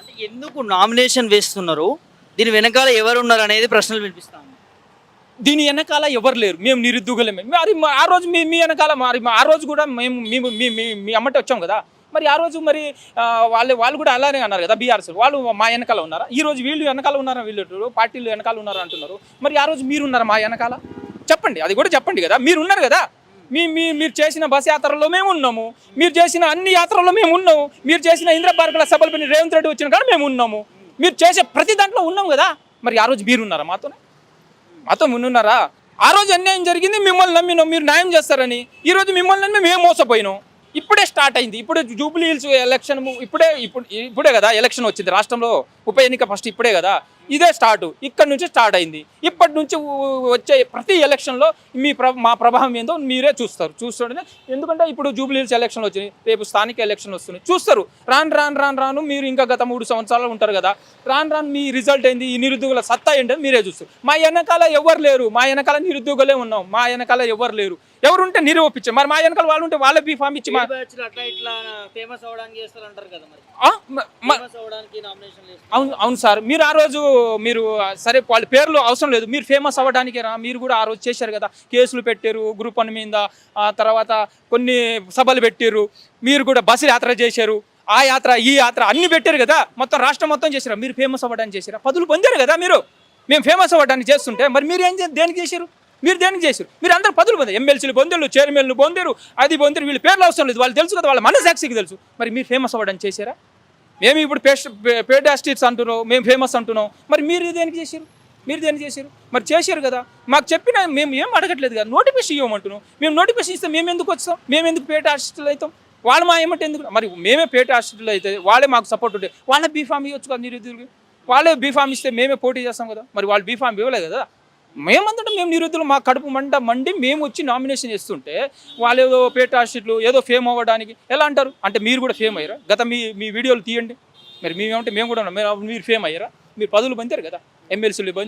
అంటే ఎందుకు నామినేషన్ వేస్తున్నారు? దీని వెనకాల ఎవరు ఉన్నారు అనేది ప్రశ్నలు వినిపిస్తాను దీని వెనకాల ఎవరు లేరు? మేము నిరుద్యోగులమే. మరి ఆ రోజు మీ మీ వెనకాల మరి మా- ఆ రోజు కూడా మేము మేము మీ మీ మీ అమ్మటే వచ్చాం కదా? మరి ఆ రోజు మరి వాళ్ళు వాళ్ళు కూడా అలానే అన్నారు కదా బీఆర్ఎస్ వాళ్ళు మా వెనకాల ఉన్నారా? ఈ రోజు వీళ్ళు వెనకాల ఉన్నారా వీళ్ళు పార్టీలు వెనకాల ఉన్నారా అంటున్నారు? మరి ఆ రోజు మీరున్నారా మా వెనకాల? చెప్పండి. అది కూడా చెప్పండి కదా. మీరు ఉన్నారు కదా? మీ మీ మీరు చేసిన బస్ యాత్రలో మేము ఉన్నాము. మీరు చేసిన అన్ని యాత్రల్లో మేము ఉన్నాము. మీరు చేసిన ఇంద్ర పార్కుల సభల రేవంత్ రెడ్డి వచ్చిన కాడ మేము ఉన్నాము. మీరు చేసే ప్రతి దాంట్లో ఉన్నాం కదా. మరి ఆ రోజు మీరు ఉన్నారా మాతోనే? మాతో ఉన్నారా ఆ రోజు అన్యాయం జరిగింది మిమ్మల్ని నమ్మినాం మీరు న్యాయం చేస్తారని. ఈరోజు మిమ్మల్ని నమ్మి మేము మోసపోయినాం. ఇప్పుడే స్టార్ట్ అయింది. ఇప్పుడే జూబ్లీ హిల్స్ ఎలక్షన్ ఇప్పుడే ఇప్పుడు ఇప్పుడే కదా ఎలక్షన్ వచ్చింది రాష్ట్రంలో. ఉప ఎన్నిక ఫస్ట్ ఇప్పుడే కదా. ఇదే స్టార్ట్. ఇక్కడ నుంచి స్టార్ట్ అయింది. ఇప్పటి నుంచి వచ్చే ప్రతి ఎలక్షన్లో మీ ప్ర మా ప్రభావం ఏందో మీరే చూస్తారు. చూస్తుంటే ఎందుకంటే ఇప్పుడు జూబ్లీ హిల్స్ ఎలక్షన్లు వచ్చినాయి రేపు స్థానిక ఎలక్షన్లు వస్తున్నాయి. చూస్తారు. రాను రాను రాను రాను మీరు ఇంకా గత మూడు సంవత్సరాలు ఉంటారు కదా. రాను రాను మీ రిజల్ట్ ఏంది? ఈ నిరుద్యోగుల సత్తా ఏంటో మీరే చూస్తారు. మా వెనకాల ఎవరు లేరు? మా వెనకాల నిరుద్యోగులే ఉన్నాం. మా వెనకాల ఎవరు లేరు? ఎవరుంటే నిరూపించారు మరి మా వెనకాల వాళ్ళు ఉంటే వాళ్ళే బీఫామ్ ఇచ్చి అవును అవును సార్. మీరు ఆ రోజు మీరు సరే వాళ్ళ పేర్లు అవసరం లేదు. మీరు ఫేమస్ అవ్వడానికే రా మీరు కూడా ఆ రోజు చేశారు కదా. కేసులు పెట్టారు గ్రూప్ వన్ మీద. ఆ తర్వాత కొన్ని సభలు పెట్టారు. మీరు కూడా బస్సు యాత్ర చేశారు. ఆ యాత్ర ఈ యాత్ర అన్ని పెట్టారు కదా. మొత్తం రాష్ట్రం మొత్తం చేశారు? మీరు ఫేమస్ అవ్వడానికి చేశారు? పదులు పొందారు కదా మీరు. మేము ఫేమస్ అవ్వడానికి చేస్తుంటే మరి మీరు ఏం దేనికి చేశారు? మీరు దేనికి చేశారు? మీరు అందరు పదులు పొందారు. ఎమ్మెల్సీలు పొందారు చైర్మన్లు పొందారు అది పొందారు వీళ్ళు పేర్లు అవసరం లేదు. వాళ్ళు తెలుసు కదా వాళ్ళ మనసాక్షికి తెలుసు. మరి మీరు ఫేమస్ అవ్వడానికి చేశారా? మేము ఇప్పుడు పేస్ట్ పేడ్ యాస్టిట్స్ అంటున్నాం మేము ఫేమస్ అంటున్నాం. మరి మీరు దేనికి చేశారు? మీరు దేనికి చేశారు? మరి చేశారు కదా. మాకు చెప్పిన మేము ఏం అడగట్లేదు కదా. నోటిఫికేషన్ ఇవ్వమంటున్నాం. మేము నోటిఫికేషన్ ఇస్తే మేము ఎందుకు వస్తాం మేము ఎందుకు పేట హాస్టల్ అవుతాం? వాళ్ళు మా ఏమంటే ఎందుకు? మరి మేమే పేట ఆస్టిస్టులు అయితే వాళ్ళే మాకు సపోర్ట్ ఉంటే వాళ్ళే బీఫామ్ ఇవ్వచ్చు కదా నిరుద్యోగులు వాళ్ళే బీఫామ్ ఇస్తే మేమే పోటీ చేస్తాం కదా. మరి వాళ్ళు బీఫామ్ ఇవ్వలేదు కదా. మేమంతటా మేము నిరుద్యోగులు మా కడుపు మంట మండి మేము వచ్చి నామినేషన్ చేస్తుంటే వాళ్ళు ఏదో పేటాషిట్లు ఏదో ఫేమ్ అవ్వడానికి ఎలా అంటారు? అంటే మీరు కూడా ఫేమ్ అయ్యారా? గత మీ మీ వీడియోలు తీయండి. మరి మేమేమంటే మేము కూడా ఉన్నాం. మీరు ఫేమ్ అయ్యారా? మీరు పదులు పొందారు కదా? ఎమ్మెల్సీలు